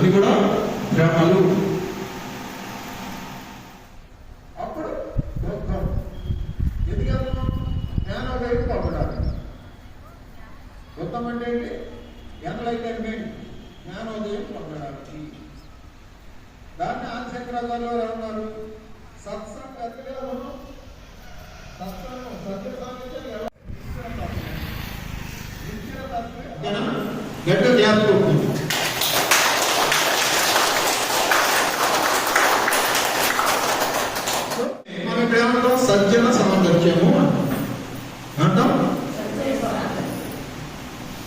ఇవన్నీ కూడా భ్రమలు అప్పుడు దుఃఖం ఎందుకు వెళ్తున్నాం జ్ఞానోదయం పొందడానికి దుఃఖం అంటే ఏంటి? ఎంతలైతే జ్ఞానోదయం పొందడానికి దాన్ని సత్సంగతిలో మనం సత్సంగం సత్య సాంగత్యం గడ్డ సజ్జన సామర్థ్యము అంటాం?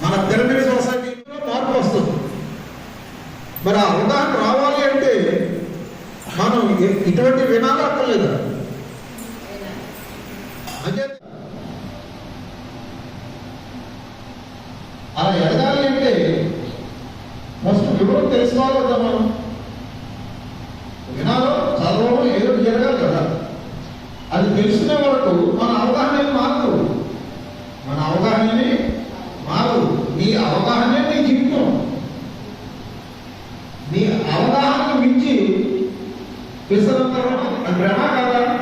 మన పిరమిడ్ సొసైటీలో మార్పు వస్తుంది. మరి ఆ అవగాహన రావాలి అంటే మనం ఇటువంటి వినాలి అక్కర్లేదా? అదే అలా ఎదగాలి అంటే ఫస్ట్ వివరం తెలుసుకోవాలి కదా మనం వినాలో చదవడం ఏదో జరగాలి కదా అది తెలుసుకునే వరకు మన అవగాహన మారదు. మన అవగాహన మారదు. నీ అవగాహనే నీ జీవితం. నీ అవగాహనకు మించి విసరంతరం భ్రమ కదా?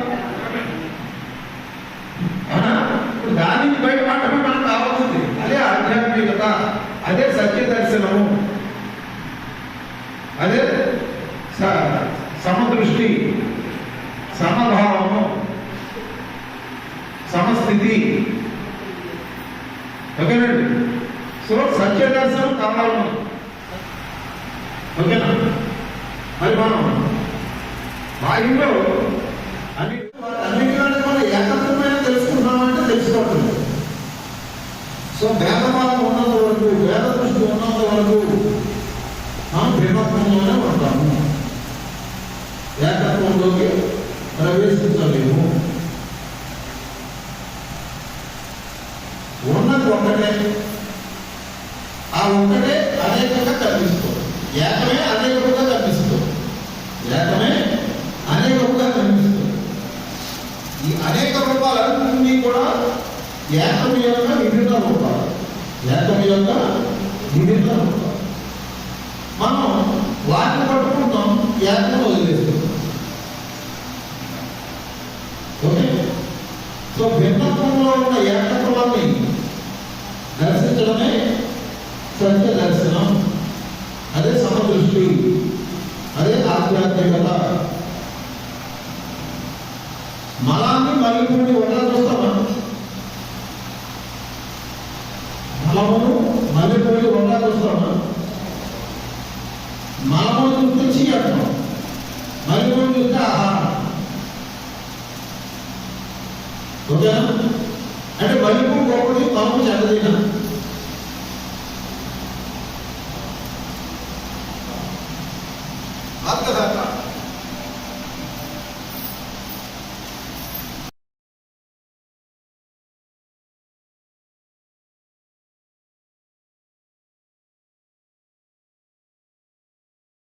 దానికి బయట దాని మనకు కావాల్సింది. అదే ఆధ్యాత్మికత అదే సత్య దర్శనము అదే స- సమదృష్టి సమభావము. సమస్థితి. ఓకేనండి సో సత్యదర్శనం కావాలి ఓకేనా? మరి మనం బాహ్యంలో అన్ని అన్నిటికంటే మనం ఏకత్వమైన తెలుసుకుంటామంటే తెలుసుకోవటం. సో భేదభావం ఉన్నంత వరకు వేద దృష్టి ఉన్నంత వరకు మనం భేదత్వంలోనే ఉంటాము. ఏకత్వంలోకి ఒక్కటే ఆ ఒక్కటే అనేకంగా కనిపిస్తుంది. ఏకమే అనేకంగా కనిపిస్తుంది. ఏకమే అనేకంగా కనిపిస్తుంది. ఈ అనేక రూపాలన్నీ కూడా ఏకం యొక్క విభిన్న రూపాలు. ఏకం యొక్క విభిన్న రూపాలు. మనం వాటిని పట్టుకుంటాం ఏకం వదిలేస్తున్నాం. ఓకే? సో భిన్నత్వంలో ఉన్న ఏకత్వాన్ని దర్శించడమే సత్య దర్శనం. అదే సమదృష్టి అదే ఆధ్యాత్మికత. మలాన్ని మళ్ళీ ఒకలా చూస్తామా? మలమును మల్లెపూడి ఒకలా చూస్తామా? మలమును చూస్తే చీ అంటాం మల్లెపూడి చూస్తే ఆహారం. ఓకేనా? అంటే మల్లెపూడి గొప్పది 아.